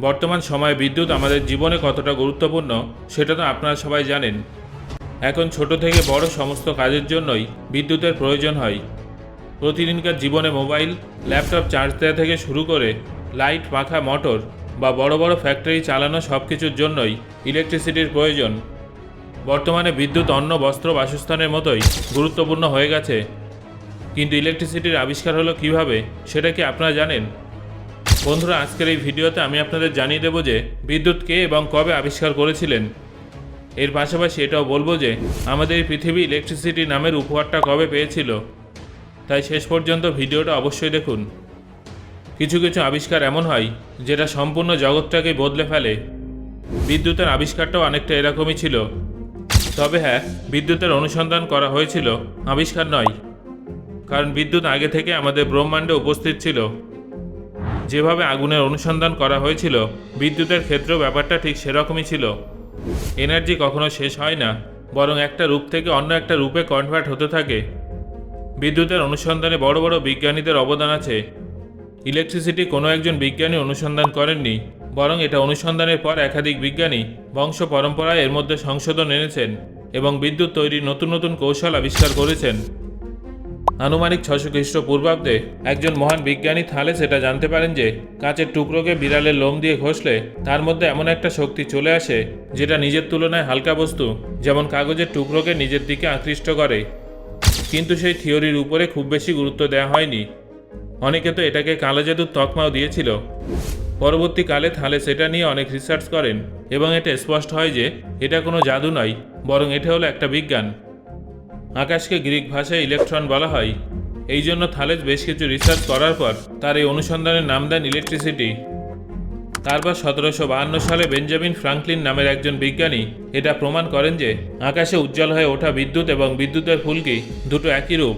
বর্তমান সময়ে বিদ্যুৎ আমাদের জীবনে কতটা গুরুত্বপূর্ণ, সেটা তো আপনারা সবাই জানেন। এখন ছোট থেকে বড় সমস্ত কাজের জন্যই বিদ্যুতের প্রয়োজন হয়। প্রতিদিনকার জীবনে মোবাইল, ল্যাপটপ চার্জ দেওয়া থেকে শুরু করে লাইট পাখা মোটর বা বড় বড় ফ্যাক্টরি চালানো সব কিছুর জন্যই ইলেকট্রিসিটির প্রয়োজন। বর্তমানে বিদ্যুৎ অন্য বস্ত্র, বাসস্থানের মতোই গুরুত্বপূর্ণ হয়ে গেছে। কিন্তু ইলেকট্রিসিটির আবিষ্কার হলো কীভাবে, সেটা কি আপনারা জানেন? বন্ধুরা, আজকের এই ভিডিওতে আমি আপনাদের জানিয়ে দেবো যে বিদ্যুৎ কে এবং কবে আবিষ্কার করেছিলেন। এর পাশাপাশি এটাও বলব যে আমাদের পৃথিবী ইলেকট্রিসিটি নামের উপহারটা কবে পেয়েছিল। তাই শেষ পর্যন্ত ভিডিওটা অবশ্যই দেখুন। কিছু কিছু আবিষ্কার এমন হয়, যেটা সম্পূর্ণ জগৎটাকে বদলে ফেলে। বিদ্যুতের আবিষ্কারটাও অনেকটা এরকমই ছিল। তবে হ্যাঁ বিদ্যুতের অনুসন্ধান করা হয়েছিল, আবিষ্কার নয়। কারণ বিদ্যুৎ আগে থেকে আমাদের ব্রহ্মাণ্ডে উপস্থিত ছিল। যেভাবে আগুনের অনুসন্ধান করা হয়েছিল, বিদ্যুতের ক্ষেত্রেও ব্যাপারটা ঠিক সেরকমই ছিল। এনার্জি কখনো শেষ হয় না, বরং একটা রূপ থেকে অন্য একটা রূপে কনভার্ট হতে থাকে। বিদ্যুতের অনুসন্ধানে বড় বড় বিজ্ঞানীদের অবদান আছে। ইলেকট্রিসিটি কোনো একজন বিজ্ঞানী অনুসন্ধান করেননি, বরং এটা অনুসন্ধানের পর একাধিক বিজ্ঞানী বংশ পরম্পরায় এর মধ্যে সংশোধন এনেছেন এবং বিদ্যুৎ তৈরির নতুন নতুন কৌশল আবিষ্কার করেছেন। আনুমানিক ছশো খ্রিস্টপূর্বাব্দে একজন মহান বিজ্ঞানী থালে সেটা জানতে পারেন যে, কাঁচের টুকরোকে বিড়ালের লোম দিয়ে ঘষলে তার মধ্যে এমন একটা শক্তি চলে আসে যেটা নিজের তুলনায় হালকা বস্তু, যেমন কাগজের টুকরোকে নিজের দিকে আকৃষ্ট করে। কিন্তু সেই থিওরির উপরে খুব বেশি গুরুত্ব দেওয়া হয়নি। অনেকে তো এটাকে কালো জাদুর তকমাও দিয়েছিল। পরবর্তীকালে থালে সেটা নিয়ে অনেক রিসার্চ করেন এবং এটা স্পষ্ট হয় যে, এটা কোনো জাদু নয়, বরং এটা হলো একটা বিজ্ঞান। আকাশকে গ্রিক ভাষায় ইলেকট্রন বলা হয়। এই জন্য থালেজ বেশ কিছু রিসার্চ করার পর তার এই অনুসন্ধানের নাম দেন ইলেকট্রিসিটি তারপর সতেরোশো বাহান্ন সালে বেঞ্জামিন ফ্রাঙ্কলিন নামের একজন বিজ্ঞানী এটা প্রমাণ করেন যে আকাশে উজ্জ্বল হয়ে ওঠা বিদ্যুৎ এবং বিদ্যুতের ফুলকি দুটো একই রূপ।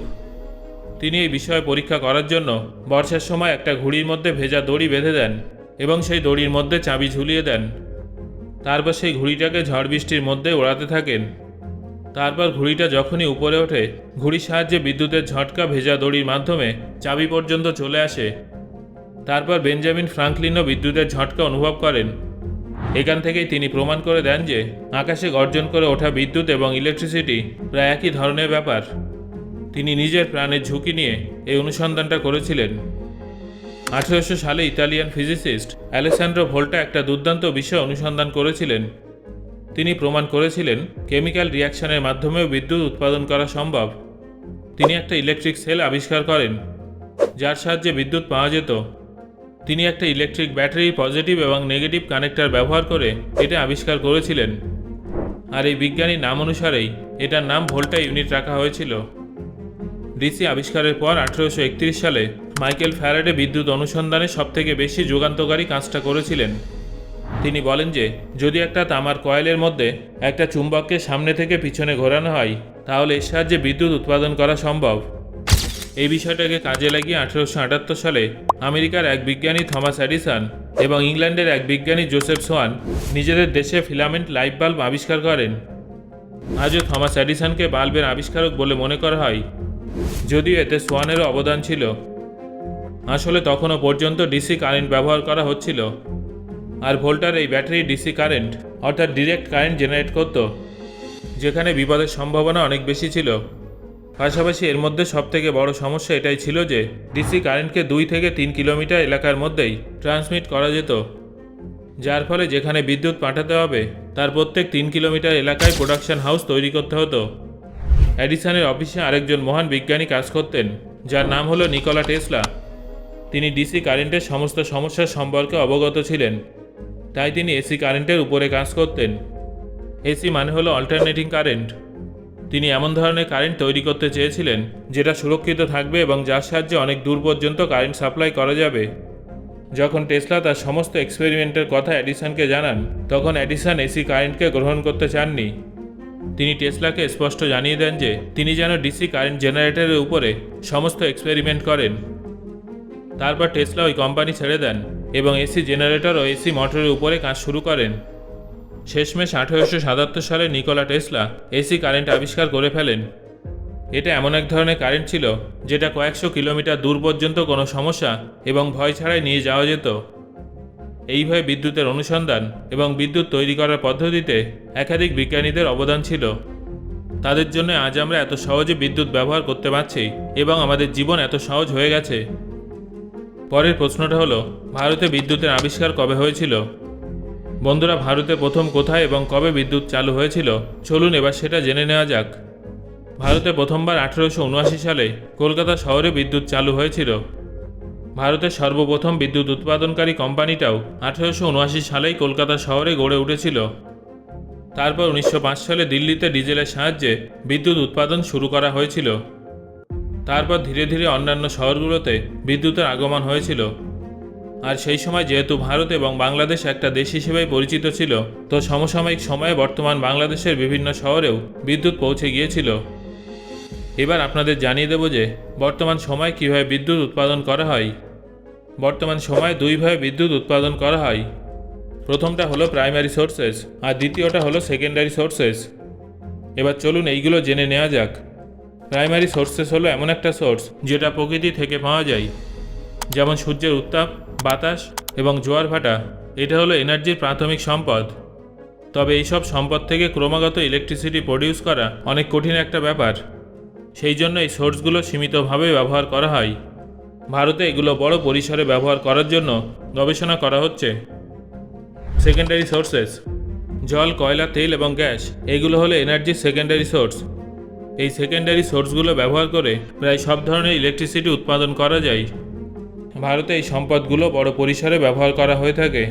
তিনি এই বিষয়ে পরীক্ষা করার জন্য বর্ষার সময় একটা ঘুড়ির মধ্যে ভেজা দড়ি বেঁধে দেন এবং সেই দড়ির মধ্যে চাবি ঝুলিয়ে দেন। তারপর সেই ঘুড়িটাকে ঝড় বৃষ্টির মধ্যে ওড়াতে থাকেন। তারপর ঘুড়িটা যখনই উপরে ওঠে, ঘুড়ির সাহায্যে বিদ্যুতের ঝটকা ভেজা দড়ির মাধ্যমে চাবি পর্যন্ত চলে আসে। তারপর বেঞ্জামিন ফ্রাঙ্কলিনও বিদ্যুতের ঝটকা অনুভব করেন। এখান থেকেই তিনি প্রমাণ করে দেন যে, আকাশে গর্জন করে ওঠা বিদ্যুৎ এবং ইলেকট্রিসিটি প্রায় একই ধরনের ব্যাপার। তিনি নিজের প্রাণের ঝুঁকি নিয়ে এই অনুসন্ধানটা করেছিলেন। আঠেরোশো সালে ইতালিয়ান ফিজিসিস্ট অ্যালেসান্ড্রো ভোল্টা একটা দুর্দান্ত বিষয় অনুসন্ধান করেছিলেন। তিনি প্রমাণ করেছিলেন কেমিক্যাল রিয়াকশনের মাধ্যমেও বিদ্যুৎ উৎপাদন করা সম্ভব। তিনি একটা ইলেকট্রিক সেল আবিষ্কার করেন, যার সাহায্যে বিদ্যুৎ পাওয়া যেত। তিনি একটা ইলেকট্রিক ব্যাটারি পজিটিভ এবং নেগেটিভ কানেক্টর ব্যবহার করে এটা আবিষ্কার করেছিলেন। আর এই বিজ্ঞানীর নাম অনুসারেই এটার নাম ভোল্টা ইউনিট রাখা হয়েছিল। ডিসি আবিষ্কারের পর আঠেরোশো একত্রিশ সালে মাইকেল ফ্যারাডে বিদ্যুৎ অনুসন্ধানে সবথেকে বেশি যুগান্তকারী কাজটা করেছিলেন। তিনি বলেন যে, যদি একটা তামার কয়েলের মধ্যে একটা চুম্বককে সামনে থেকে পিছনে ঘোরানো হয়, তাহলে এর সাহায্যে বিদ্যুৎ উৎপাদন করা সম্ভব। এই বিষয়টাকে কাজে লাগিয়ে আঠেরোশো আটাত্তর সালে আমেরিকার এক বিজ্ঞানী থমাস অ্যাডিসন এবং ইংল্যান্ডের এক বিজ্ঞানী জোসেফ সোয়ান নিজেদের দেশে ফিলামেন্ট লাইট বাল্ব আবিষ্কার করেন। আজও থমাস অ্যাডিসনকে বাল্বের আবিষ্কারক বলে মনে করা হয়। যদিও এতে সোয়ানেরও অবদান ছিল। আসলে তখনও পর্যন্ত ডিসি কারেন্ট ব্যবহার করা হচ্ছিল। আর ভোল্টার এই ব্যাটারি ডিসি কারেন্ট, অর্থাৎ ডিরেক্ট কারেন্ট জেনারেট করত, যেখানে বিপদের সম্ভাবনা অনেক বেশি ছিল। পাশাপাশি এর মধ্যে সবথেকে বড় সমস্যা এটাই ছিল যে ডিসি কারেন্টকে দুই থেকে তিন কিলোমিটার এলাকার মধ্যেই ট্রান্সমিট করা যেত। যার ফলে যেখানে বিদ্যুৎ পাঠাতে হবে, তার প্রত্যেক তিন কিলোমিটার এলাকায় প্রোডাকশন হাউস তৈরি করতে হতো। অ্যাডিসনের অফিসে আরেকজন মহান বিজ্ঞানী কাজ করতেন, যার নাম হলো নিকোলা টেসলা। তিনি ডিসি কারেন্টের সমস্ত সমস্যার সম্পর্কে অবগত ছিলেন। তাই তিনি এসি কারেন্টের উপরে কাজ করতেন। এসি মানে হলো অল্টারনেটিং কারেন্ট তিনি এমন ধরনের কারেন্ট তৈরি করতে চেয়েছিলেন, যেটা সুরক্ষিত থাকবে এবং যার সাহায্যে অনেক দূর পর্যন্ত কারেন্ট সাপ্লাই করা যাবে। যখন টেসলা তার সমস্ত এক্সপেরিমেন্টের কথা অ্যাডিসনকে জানান, তখন অ্যাডিসন এসি কারেন্টকে গ্রহণ করতে চাননি। তিনি টেসলাকে স্পষ্ট জানিয়ে দেন যে, তিনি যেন ডিসি কারেন্ট জেনারেটরের উপরে সমস্ত এক্সপেরিমেন্ট করেন। তারপর টেসলা ওই কোম্পানি ছেড়ে দেন। এবং এসি জেনারেটর ও এসি মোটরের উপরে কাজ শুরু করেন। শেষমেশ আঠেরোশো সাতাত্তর সালে নিকোলা টেসলা এসি কারেন্ট আবিষ্কার করে ফেলেন। এটা এমন এক ধরনের কারেন্ট ছিল যেটা কয়েকশো কিলোমিটার দূর পর্যন্ত কোনো সমস্যা এবং ভয় ছাড়াই নিয়ে যাওয়া যেত। এইভাবে বিদ্যুতের অনুসন্ধান এবং বিদ্যুৎ তৈরি করার পদ্ধতিতে একাধিক বিজ্ঞানীদের অবদান ছিল। তাদের জন্য আজ আমরা এত সহজে বিদ্যুৎ ব্যবহার করতে পারছি এবং আমাদের জীবন এত সহজ হয়ে গেছে। পরের প্রশ্নটা হলো, ভারতে বিদ্যুতের আবিষ্কার কবে হয়েছিল? বন্ধুরা, ভারতে প্রথম কোথায় এবং কবে বিদ্যুৎ চালু হয়েছিল? চলুন এবার সেটা জেনে নেওয়া যাক। ভারতে প্রথমবার আঠেরোশো উনআশি সালে কলকাতা শহরে বিদ্যুৎ চালু হয়েছিল। ভারতের সর্বপ্রথম বিদ্যুৎ উৎপাদনকারী কোম্পানিটাও আঠেরোশো উনআশি সালেই কলকাতা শহরে গড়ে উঠেছিল। তারপর উনিশশো পাঁচ সালে দিল্লিতে ডিজেলের সাহায্যে বিদ্যুৎ উৎপাদন শুরু করা হয়েছিল। তারপর ধীরে ধীরে অন্যান্য শহরগুলোতে বিদ্যুতের আগমন হয়েছিল। আর সেই সময় যেহেতু ভারত এবং বাংলাদেশ একটা দেশ হিসেবেই পরিচিত ছিল, তো সমসাময়িক সময়ে বর্তমান বাংলাদেশের বিভিন্ন শহরেও বিদ্যুৎ পৌঁছে গিয়েছিল। এবার আপনাদের জানিয়ে দেব যে, বর্তমান সময়ে কীভাবে বিদ্যুৎ উৎপাদন করা হয়? বর্তমান সময়ে দুইভাবে বিদ্যুৎ উৎপাদন করা হয়। প্রথমটা হলো প্রাইমারি সোর্সেস আর দ্বিতীয়টা হলো সেকেন্ডারি সোর্সেস এবার চলুন এইগুলো জেনে নেওয়া যাক। প্রাইমারি সোর্সেস হলো এমন একটা সোর্স যেটা প্রকৃতি থেকে পাওয়া যায়। যেমন সূর্যের উত্তাপ, বাতাস এবং জোয়ার ভাটা, এটা হলো এনার্জির প্রাথমিক সম্পদ। তবে এইসব সম্পদ থেকে ক্রমাগত ইলেকট্রিসিটি প্রডিউস করা অনেক কঠিন একটা ব্যাপার। সেই জন্য এই সোর্সগুলো সীমিতভাবে ব্যবহার করা হয়। ভারতে এগুলো বড় পরিসরে ব্যবহার করার জন্য গবেষণা করা হচ্ছে। সেকেন্ডারি সোর্সেস জল, কয়লা, তেল এবং গ্যাস, এগুলো হলো এনার্জির সেকেন্ডারি সোর্স এই সেকেন্ডারি সোর্সগুলো ব্যবহার করে প্রায় সব ধরনের ইলেকট্রিসিটি উৎপাদন করা যায়। ভারতে এই সম্পদগুলো বড় পরিসরে ব্যবহার করা হয়ে থাকে।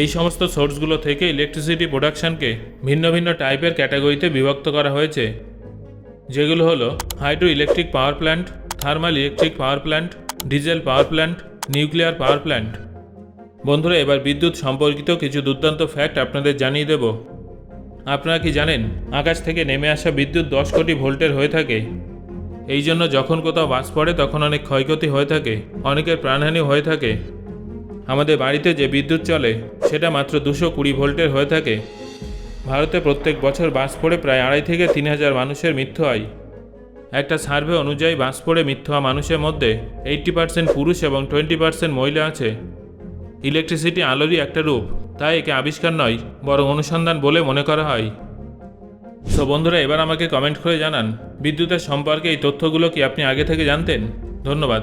এই সমস্ত সোর্সগুলো থেকে ইলেকট্রিসিটি প্রোডাকশনকে ভিন্ন ভিন্ন টাইপের ক্যাটাগরিতে বিভক্ত করা হয়েছে। যেগুলো হলো hydro electric power plant thermal electric power plant diesel power plant nuclear power plant বন্ধুরা, এবার বিদ্যুৎ সম্পর্কিত কিছু দুর্দান্ত ফ্যাক্ট আপনাদের জানিয়ে দেব। আপনারা কি জানেন, আকাশ থেকে নেমে আসা বিদ্যুৎ দশ কোটি ভোল্টের হয়ে থাকে। এই জন্য যখন কোথাও বাস পড়ে, তখন অনেক ক্ষয়ক্ষতি হয়ে থাকে, অনেকের প্রাণহানি হয়ে থাকে। আমাদের বাড়িতে যে বিদ্যুৎ চলে, সেটা মাত্র দুশো কুড়ি ভোল্টের হয়ে থাকে। ভারতে প্রত্যেক বছর বাস পড়ে প্রায় আড়াই থেকে তিন হাজার মানুষের মৃত্যু হয়। একটা সার্ভে অনুযায়ী বাস পড়ে মৃত্যু হওয়া মানুষের মধ্যে এইট্টি পার্সেন্ট পুরুষ এবং টোয়েন্টি পার্সেন্ট মহিলা আছে। ইলেকট্রিসিটি আলোরই একটা রূপ। তাই একে আবিষ্কার নয়, বরং অনুসন্ধান বলে মনে করা হয়। সো বন্ধুরা, এবার আমাকে কমেন্ট করে জানান, বিদ্যুতের সম্পর্কে এই তথ্যগুলো কি আপনি আগে থেকে জানতেন? ধন্যবাদ।